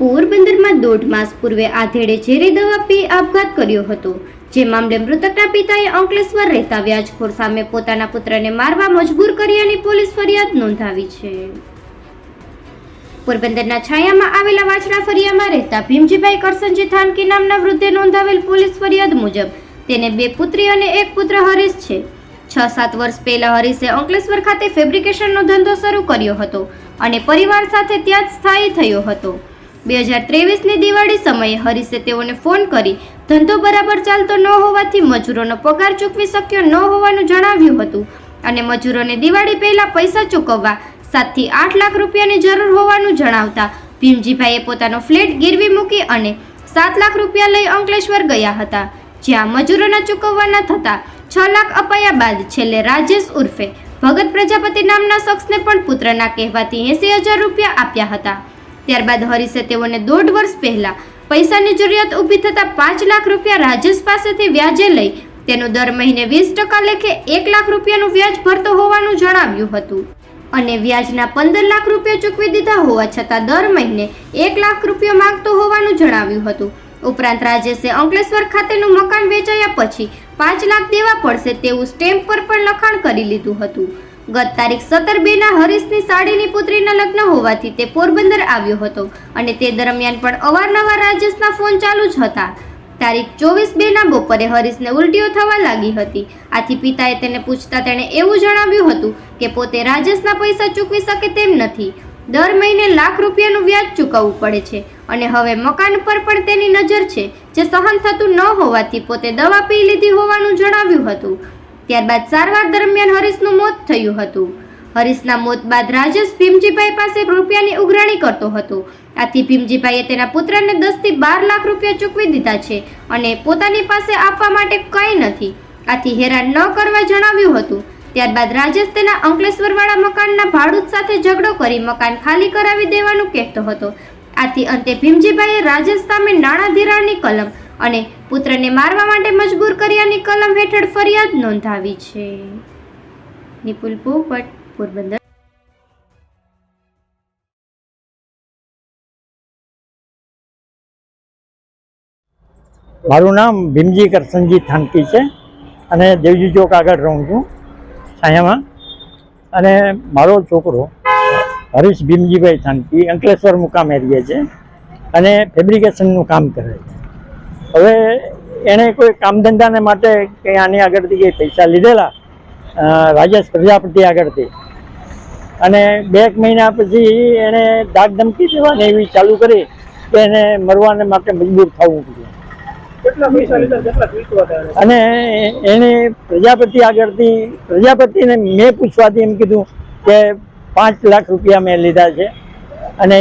પોરબંદરમાં દોઢ માસ પૂર્વે આધેડે ઝેરી દવા પી આપઘાત કર્યો હતો. જે મામલે મૃતકના પિતાએ અંકલેશ્વર રહેતા વ્યાજખોર સામે પોતાના પુત્રને મારવા મજબૂર કર્યાની પોલીસ ફરિયાદ નોંધાવી છે. પોરબંદરના છાયામાં આવેલા વાછડા ફરિયામાં રહેતા ભીમજીભાઈ કરસનજી થાનકી નામના વૃદ્ધે નોંધાવેલ પોલીસ ફરિયાદ મુજબ તેને બે પુત્રી અને એક પુત્ર હરીશ છે. છ સાત વર્ષ પહેલા હરીશે અંકલેશ્વર ખાતે ફેબ્રિકેશનનો ધંધો શરૂ કર્યો હતો અને પરિવાર સાથે ત્યાં જ સ્થાયી થયો હતો. બે હજાર ત્રેવીસની દિવાળી સમયે હરીશે તેઓને ફોન કરી, ધંધો બરાબર ચાલતો ન હોવાથી મજૂરોનો પગાર ચૂકવી શક્યો ન હોવાનું જણાવ્યું હતું. અને મજૂરોને દિવાળી પહેલાં પૈસા ચૂકવવા સાતથી આઠ લાખ રૂપિયાની જરૂર હોવાનું જણાવતા ભીમજીભાઈએ પોતાનો ફ્લેટ ગીરવી મૂકી અને સાત લાખ રૂપિયા લઈ અંકલેશ્વર ગયા હતા, જ્યાં મજૂરોના ચૂકવવાના થતા છ લાખ અપાયા બાદ છેલ્લે રાજેશ ઉર્ફે ભગત પ્રજાપતિ નામના શખ્સને પણ પુત્રના કહેવાથી એંસી હજાર રૂપિયા આપ્યા હતા. ત્યારબાદ હરીશે તેઓને દોઢ વર્ષ પહેલા પૈસાની જરૂરિયાત ઊભી થતાં પાંચ લાખ રૂપિયા રાજેશ પાસેથી વ્યાજે લઈ તેનું દર મહિને વીસ ટકા લેખે એક લાખ રૂપિયાનું વ્યાજ ભરતો હોવાનું જણાવ્યું હતું. અને વ્યાજના પંદર લાખ રૂપિયા ચૂકવી દીધા હોવા છતાં દર મહિને એક લાખ રૂપિયા માંગતો હોવાનું જણાવ્યું હતું. ઉપરાંત રાજેશે અંકલેશ્વર ખાતેનું મકાન વેચાયા પછી પાંચ લાખ દેવા પડશે તેવું સ્ટેમ્પ પર પણ લખાણ કરી લીધું હતું. ગત તારીખ સત્તર બેના હરીશની સાડીની પુત્રીના લગ્ન હોવાથી તે પોરબંદર આવ્યો હતો અને તે દરમિયાન પણ અવારનવાર રાજેશના ફોન ચાલુ જ હતા. તારીખ ચોવીસ બેના બપોરે હરીશને ઉલટીઓ થવા લાગી હતી. આથી પિતાએ તેને પૂછતા તેણે એવું જણાવ્યું હતું કે પોતે રાજેશના પૈસા ચૂકવી શકે તેમ નથી. દર મહિને લાખ રૂપિયાનું વ્યાજ ચૂકવવું પડે છે અને હવે મકાન પર પણ તેની નજર છે, જે સહન થતું ન હોવાથી પોતે દવા પી લીધી હોવાનું જણાવ્યું હતું. ત્યારબાદ સારવાર દરમિયાન હરીશનું મોત થયું હતું. હરીશના મોત બાદ રાજેશ ભીમજીભાઈ પાસે રૂપિયાની ઉઘરાણી કરતો હતો. આથી ભીમજીભાઈએ તેના પુત્રને દસથી બાર લાખ રૂપિયા ચૂકવી દીધા છે અને પોતાની પાસે આપવા માટે કંઈ નથી. આથી હેરાન ન કરવા જણાવ્યું હતું. ત્યારબાદ રાજેશ તેના અંકલેશ્વરવાળા મકાનના ભાડૂત સાથે ઝઘડો કરી મકાન ખાલી કરાવી દેવાનું કહેતો હતો. આથી અંતે ભીમજીભાઈએ રાજેશ સામે નાણાં ધિરાણની કલમ અને પુત્રને મારવા માટે મજબૂર કર્યાની કલમ હેઠળ ફરિયાદ નોંધાવી છે. નિપુલ પોપટ, પોરબંદર. મારું નામ ભીમજી કરસનજી થાનકી છે અને દેવજી ચોક આગળ રહું છું છાયામાં અને મારો છોકરો હરીશ ભીમજીભાઈ થાનકી અંકલેશ્વર મુકામે રહીએ છે અને ફેબ્રિકેશનનું કામ કરે છે. હવે એણે કોઈ કામ ધંધાને માટે કંઈ આની આગળથી કંઈ પૈસા લીધેલા રાજેશ પ્રજાપતિ આગળથી અને બે એક મહિના પછી એણે દાગ ધમકી દેવાની એવી ચાલુ કરી કે એને મરવાને માટે મજબૂર થવું પડ્યું? અને એને પ્રજાપતિ આગળથી પ્રજાપતિને મેં પૂછવાથી એમ કીધું કે પાંચ લાખ રૂપિયા મેં લીધા છે. અને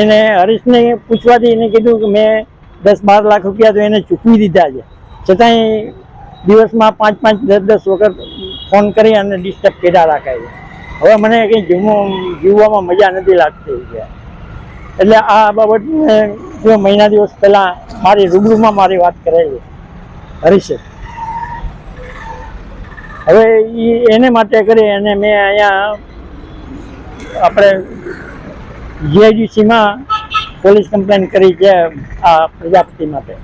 એને હરીશને પૂછવાથી એને કીધું કે મેં દસ બાર લાખ રૂપિયા તો એને ચૂકવી દીધા છે. છતાંય દિવસમાં પાંચ પાંચ દસ દસ વખત ફોન કરી અને ડિસ્ટર્બ કર્યા રાખાય છે. હવે મને કંઈ જીવવું, જીવવામાં મજા નથી લાગતી છે. એટલે આ બાબત બે મહિના દિવસ પહેલાં મારી રૂબરૂમાં મારી વાત કરેલી. હરીશે હવે એને માટે કરી અને મેં અહીંયા આપણે જીઆઈડીસીમાં પોલીસ કમ્પ્લેન કરી છે આ પ્રજાપતિ માટે.